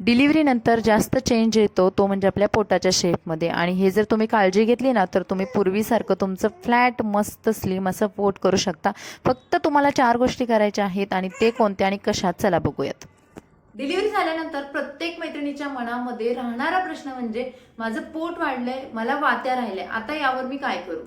डिलिव्हरीनंतर जास्त चेंज येतो तो म्हणजे आपल्या पोटाच्या शेपमध्ये. आणि हे जर तुम्ही काळजी घेतली ना तर तुम्ही पूर्वीसारखं तुमचं फ्लॅट मस्त स्लिम असं पोट करू शकता. फक्त तुम्हाला चार गोष्टी करायच्या आहेत आणि ते कोणत्या आणि कशात? चला बघूयात. डिलिव्हरी झाल्यानंतर प्रत्येक मैत्रिणीच्या मनामध्ये राहणारा प्रश्न म्हणजे माझं पोट वाढलंय मला वात्या राहिल्या आता यावर मी काय करू?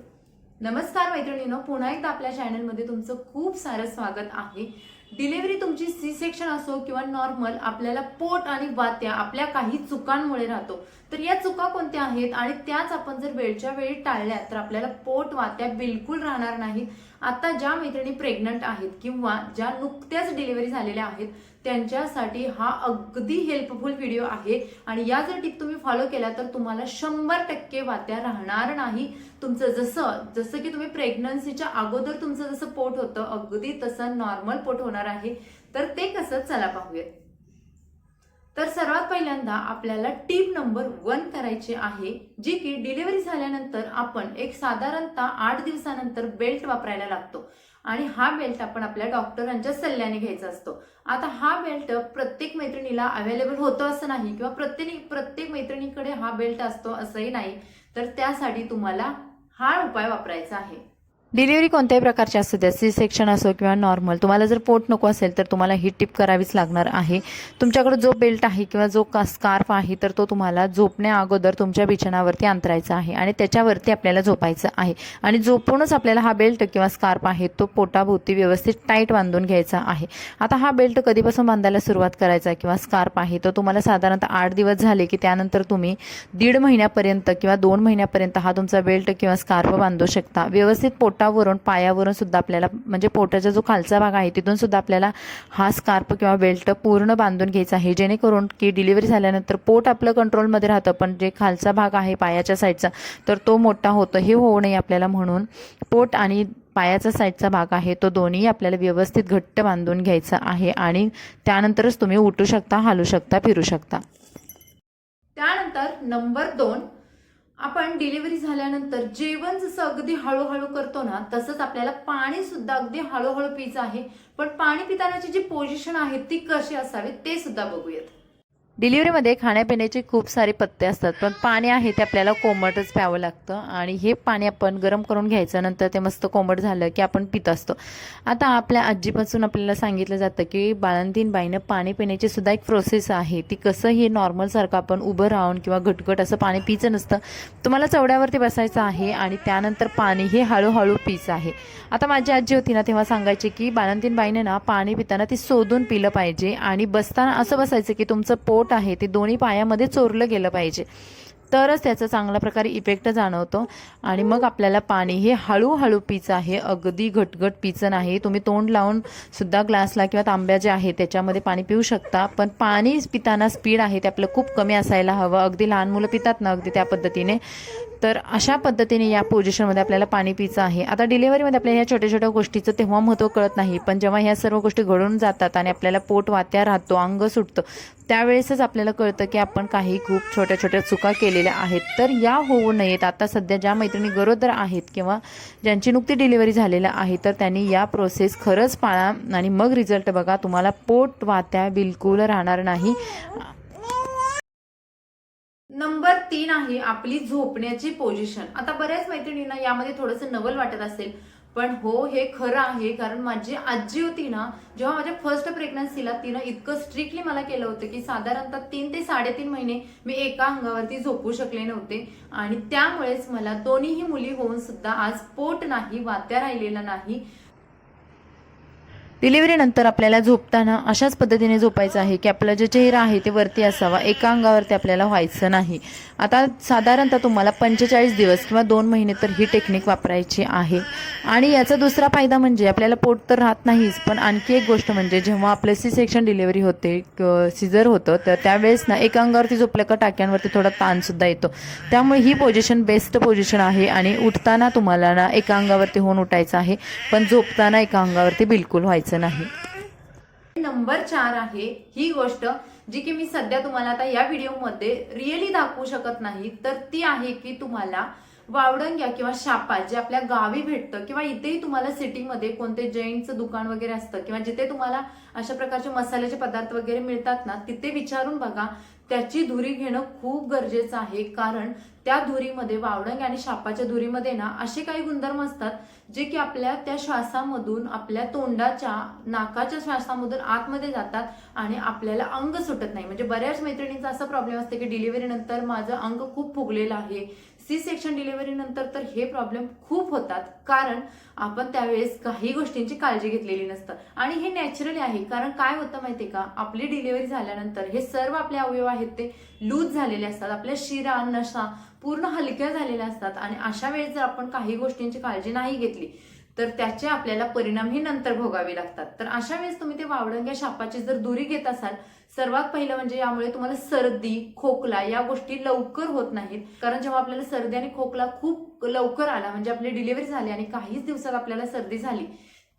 नमस्कार मैत्रिणीनं पुन्हा एकदा आपल्या चॅनलमध्ये तुमचं खूप सारं स्वागत आहे. डिलिव्हरी तुमची सी सेक्शन असो किंवा नॉर्मल आपल्याला पोट आणि वात्या आपल्या काही चुकांमुळे राहतो. तर या चुका कोणत्या आहेत? आणि त्याच आपण जर वेळच्या वेळी टाळल्या तर आपल्याला पोट वात्या बिलकुल राहणार नाहीत आता ज्या मैत्रिणी प्रेग्नंट आहेत किंवा ज्या नुकत्याच डिलिव्हरी झालेल्या आहेत त्यांच्यासाठी हा अगदी हेल्पफुल व्हिडिओ आहे. आणि या जर टिप तुम्ही फॉलो केल्या तर तुम्हाला शंभर टक्के वात्या राहणार नाही. तुमचं जसं जसं की तुम्ही प्रेग्नन्सीच्या अगोदर तुमचं जसं पोट होतं अगदी तसं नॉर्मल पोट होणार आहे. तर ते कसं? चला पाहूयात. तर सर्वात पहिल्यांदा आपल्याला टीप नंबर वन करायची आहे जी की डिलिव्हरी झाल्यानंतर आपण एक साधारणतः आठ दिवसानंतर बेल्ट वापरायला लागतो. आणि हा बेल्ट आपण आपल्या डॉक्टरांच्या सल्ल्याने घ्यायचा असतो. आता हा बेल्ट प्रत्येक मैत्रिणीला अवेलेबल होतो असं नाही किंवा प्रत्येक प्रत्येक मैत्रिणीकडे हा बेल्ट असतो असंही नाही. तर त्यासाठी तुम्हाला हा उपाय वापरायचा आहे. डिलिव्हरी कोणत्याही प्रकारची असू द्या सी सेक्शन असो किंवा नॉर्मल. तुम्हाला जर पोट नको असेल तर तुम्हाला ही टिप करावीच लागणार आहे. तुमच्याकडे जो बेल्ट आहे किंवा जो का स्कार्फ आहे तर तो तुम्हाला झोपण्या अगोदर तुमच्या बिछाणावरती अंतरायचा आहे आणि त्याच्यावरती आपल्याला झोपायचं आहे. आणि झोपूनच आपल्याला हा बेल्ट किंवा स्कार्फ आहे तो पोटाभोवती व्यवस्थित टाईट बांधून घ्यायचा आहे. आता हा बेल्ट कधीपासून बांधायला सुरुवात करायचा किंवा स्कार्फ आहे तो तुम्हाला साधारणतः आठ दिवस झाले की त्यानंतर तुम्ही दीड महिन्यापर्यंत किंवा दोन महिन्यापर्यंत हा तुमचा बेल्ट किंवा स्कार्फ बांधू शकता. व्यवस्थित पोटावरून पायावरून सुद्धा आपल्याला म्हणजे पोटाचा जो खालचा भाग आहे तिथून सुद्धा आपल्याला हा स्कार्प किंवा बेल्ट पूर्ण बांधून घ्यायचा आहे. जेणेकरून की डिलिव्हरी झाल्यानंतर पोट आपलं कंट्रोलमध्ये राहतं पण जे खालचा भाग आहे पायाच्या साईडचा तर तो मोठा होतो. हे होऊ नये आपल्याला म्हणून पोट आणि पायाचा साईडचा भाग आहे तो दोन्ही आपल्याला व्यवस्थित घट्ट बांधून घ्यायचा आहे आणि त्यानंतरच तुम्ही उठू शकता हालू शकता फिरू शकता. त्यानंतर नंबर दोन आपण डिलिव्हरी झाल्यानंतर जेवण जसं अगदी हळूहळू करतो ना तसंच आपल्याला पाणी सुद्धा अगदी हळूहळू पिचं आहे. पण पाणी पितानाची जी पोझिशन आहे ती कशी असावी ते सुद्धा बघूयात. डिलिव्हरीमध्ये खाण्यापिण्याचे खूप सारे पत्ते असतात पण पाणी आहे ते आपल्याला कोमटच प्यावं लागतं आणि हे पाणी आपण गरम करून घ्यायचं नंतर ते मस्त कोमट झालं की आपण पित असतो. आता आपल्या आजीपासून आपल्याला सांगितलं जातं की बाळंतीन बाईनं पाणी पिण्याची सुद्धा एक प्रोसेस आहे. ती कसं हे नॉर्मलसारखं आपण उभं राहून किंवा घटघट असं पाणी पिचं नसतं. तुम्हाला चवड्यावरती बसायचं आहे आणि त्यानंतर पाणी हे हळूहळू पिचं आहे. आता माझी आजी होती ना तेव्हा सांगायची की बाळंतीन बाईने ना पाणी पिताना ती शोधून पिलं पाहिजे आणि बसताना असं बसायचं की तुमचं पोट आहे ते दोन्ही पायामध्ये चोरलं गेलं पाहिजे. तरच त्याचा चांगल्या प्रकारे इफेक्ट जाणवतो. आणि मग आपल्याला पाणी हे हळूहळू पिचं आहे अगदी घटघट पिचं नाही तुम्ही तोंड लावून सुद्धा ग्लासला किंवा तांब्या जे आहे त्याच्यामध्ये पाणी पिऊ शकता. पण पाणी पिताना स्पीड आहे ते आपलं खूप कमी असायला हवं. अगदी लहान मुलं पितात ना अगदी त्या पद्धतीने. तर अशा पद्धतीने या पोझिशनमध्ये आपल्याला पाणी पिचं आहे. आता डिलिव्हरीमध्ये आपल्याला ह्या छोट्या छोट्या गोष्टीचं तेव्हा महत्त्व कळत नाही पण जेव्हा ह्या सर्व गोष्टी घडून जातात आणि आपल्याला पोट वात्या राहतो अंग सुटतं त्यावेळेसच आपल्याला कळतं की आपण काही खूप छोट्या छोट्या चुका केलेल्या आहेत. तर या होऊ नयेत. आता सध्या ज्या मैत्रिणी गरोदर आहेत किंवा ज्यांची नुकती डिलिव्हरी झालेलं आहे तर त्यांनी या प्रोसेस खरंच पाळा आणि मग रिझल्ट बघा. तुम्हाला पोट वात्या बिलकुल राहणार नाही. नंबर तीन आहे आपली झोपण्याची पोझिशन. आता बऱ्याच मैत्रिणींना यामध्ये थोडंसं नवल वाटत असेल पण हो हे खरं आहे कारण माझी आजी होती ना जेव्हा माझ्या फर्स्ट प्रेग्नन्सीला तिनं इतकं स्ट्रिक्टली मला केलं होतं की साधारणतः तीन ते साडेतीन महिने मी एका अंगावरती झोपू शकले नव्हते. आणि त्यामुळेच मला दोन्हीही मुली होऊन सुद्धा आज पोट नाही वात्या राहिलेला नाही. डिलिव्हरीनंतर आपल्याला झोपताना अशाच पद्धतीने झोपायचं आहे की आपला जो चेहरा आहे ते वरती असावा एका अंगावरती आपल्याला व्हायचं नाही. आता साधारणतः तुम्हाला पंचेचाळीस दिवस किंवा दोन महिने तर ही टेक्निक वापरायची आहे. आणि याचा दुसरा फायदा म्हणजे आपल्याला पोट तर राहत नाहीच पण आणखी एक गोष्ट म्हणजे जेव्हा आपलं सी सेक्शन डिलिव्हरी होते सिझर होतं तर त्यावेळेस ना एका अंगावरती झोपलं का टाक्यांवरती थोडा ताणसुद्धा येतो. त्यामुळे ही पोझिशन बेस्ट पोझिशन आहे आणि उठताना तुम्हाला ना एका अंगावरती होऊन उठायचं आहे पण झोपताना एका अंगावरती बिलकुल व्हायचं नाही नंबर चार आहे ही गोष्ट जी की मी सध्या तुम्हाला आता या व्हिडिओमध्ये रिअली दाखवू शकत नाही तर ती आहे की तुम्हाला वावडंग्या किंवा शापा जे आपल्या गावी भेटतं किंवा इथेही तुम्हाला सिटीमध्ये कोणते जैनचं दुकान वगैरे असतं किंवा जिथे तुम्हाला अशा प्रकारचे मसाल्याचे पदार्थ वगैरे मिळतात ना तिथे विचारून बघा त्याची धुरी घेणं खूप गरजेचं आहे. कारण त्या धुरीमध्ये वावडंग आणि शापाच्या धुरीमध्ये ना असे काही गुणधर्म असतात जे की आपल्या त्या श्वासामधून आपल्या तोंडाच्या नाकाच्या श्वासामधून आतमध्ये जातात आणि आपल्याला अंग सुटत नाही. म्हणजे बऱ्याच मैत्रिणींचा असा प्रॉब्लेम असते की डिलिव्हरीनंतर माझं अंग खूप फुगलेलं आहे. सी सेक्शन डिलिव्हरी नंतर तर हे प्रॉब्लेम खूप होतात कारण आपण त्यावेळेस काही गोष्टींची काळजी घेतलेली नसतं. आणि हे नॅचरली आहे कारण काय होतं माहितीये का? आपली डिलिव्हरी झाल्यानंतर हे सर्व आपले अवयव आहेत ते लूज झालेले असतात. आपल्या शिरा नशा पूर्ण हलक्या झालेल्या असतात. आणि अशा वेळेस जर आपण काही गोष्टींची काळजी नाही घेतली तर त्याचे आपल्याला परिणाम हे नंतर भोगावे लागतात. तर अशा वेळेस तुम्ही ते वावडंग्या शापाची जर दुरी घेत असाल सर्वात पहिलं म्हणजे यामुळे तुम्हाला सर्दी खोकला या गोष्टी लवकर होत नाहीत. कारण जेव्हा आपल्याला सर्दी आणि खोकला खूप लवकर आला म्हणजे आपली डिलिव्हरी झाली आणि काहीच दिवसात आपल्याला सर्दी झाली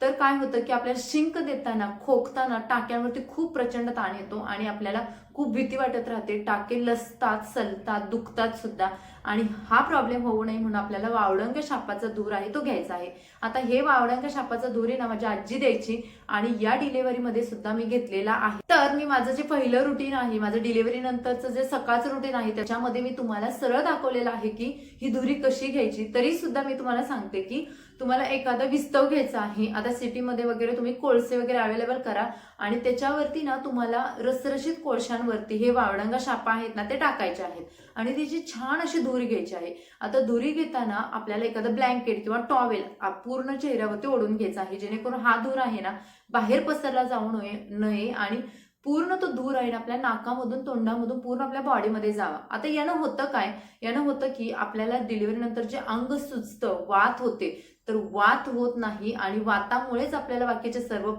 तर काय होतं की आपल्याला शिंक देताना खोकताना टाक्यांवरती खूप प्रचंड ताण येतो आणि आपल्याला खूप भीती वाटत राहते. टाके लसतात सलतात दुखतात सुद्धा. आणि हा प्रॉब्लेम होऊ नये म्हणून आपल्याला वावडंग शापाचा धूर आहे तो घ्यायचा आहे. आता हे वावडंग शापाचा धूर आहे ना माझी आजी द्यायची आणि या डिलेवरीमध्ये सुद्धा मी घेतलेला आहे. तर मी माझं जे पहिलं रुटीन आहे माझं डिलिव्हरी नंतरचं जे सकाळचं रुटीन आहे त्याच्यामध्ये मी तुम्हाला सरळ दाखवलेलं आहे की ही धुरी कशी घ्यायची. तरी सुद्धा मी तुम्हाला सांगते की तुम्हाला एखादं विस्तव घ्यायचा आहे. आता सिटीमध्ये वगैरे तुम्ही कोळसे वगैरे अवेलेबल करा आणि त्याच्यावरती ना तुम्हाला रसरशीत कोळशांवरती हे वावडंगा शापा आहेत ना ते टाकायचे आहेत. आणि त्याची छान अशी धुरी घ्यायची आहे. आता धुरी घेताना आपल्याला एखादं ब्लँकेट किंवा टॉवेल पूर्ण चेहऱ्यावरती ओढून घ्यायचा आहे. जेणेकरून हा धूर आहे ना बाहेर पसरला जाऊ नये नये आणि पूर्ण तो धूर आहे ना आपल्या नाकामधून तोंडामधून पूर्ण आपल्या बॉडीमध्ये जावा. आता यानं होतं काय? यानं होतं की आपल्याला डिलिव्हरीनंतर जे अंग सुचतं वात होते तर वात होत नाही आणि वातामुळेच आपल्याला बाकीच्या सर्व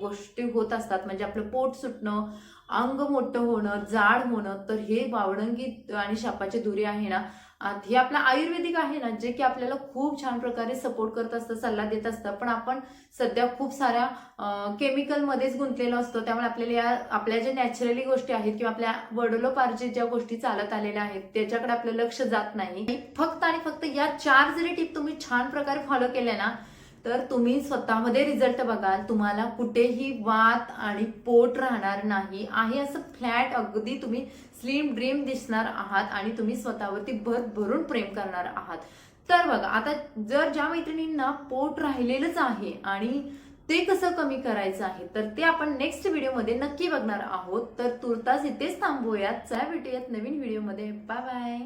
गोष्टी होत असतात. म्हणजे आपलं पोट सुटणं अंग मोठं होणं जाड होणं तर हे वावडंगी आणि शापाची धुरी आहे ना हे आपलं आयुर्वेदिक आहे ना जे की आपल्याला खूप छान प्रकारे सपोर्ट करत असतं सल्ला देत असतं. पण आपण सध्या खूप साऱ्या केमिकलमध्येच गुंतलेलो असतो. त्यामुळे आपल्याला या आपल्या ज्या नॅचरली गोष्टी आहेत किंवा आपल्या वडलोपार्जित ज्या गोष्टी चालत आलेल्या आहेत त्याच्याकडे आपलं लक्ष जात नाही. फक्त आणि फक्त या चार जरी टिप तुम्ही छान प्रकारे फॉलो केल्या ना तर तुम्ही स्वतःमध्ये रिझल्ट बघाल. तुम्हाला कुठेही वात आणि पोट राहणार नाही. आहे असं फ्लॅट अगदी तुम्ही स्लिम ड्रीम दिसणार आहात आणि तुम्ही स्वतःवरती भर भरून प्रेम करणार आहात. तर बघा आता जर ज्या मैत्रिणींना पोट राहिलेलंच आहे आणि ते कसं कमी करायचं आहे तर ते आपण नेक्स्ट व्हिडिओमध्ये नक्की बघणार आहोत. तर तुर्तास इथेच थांबूयात. चला भेटूयात नवीन व्हिडिओमध्ये बाय बाय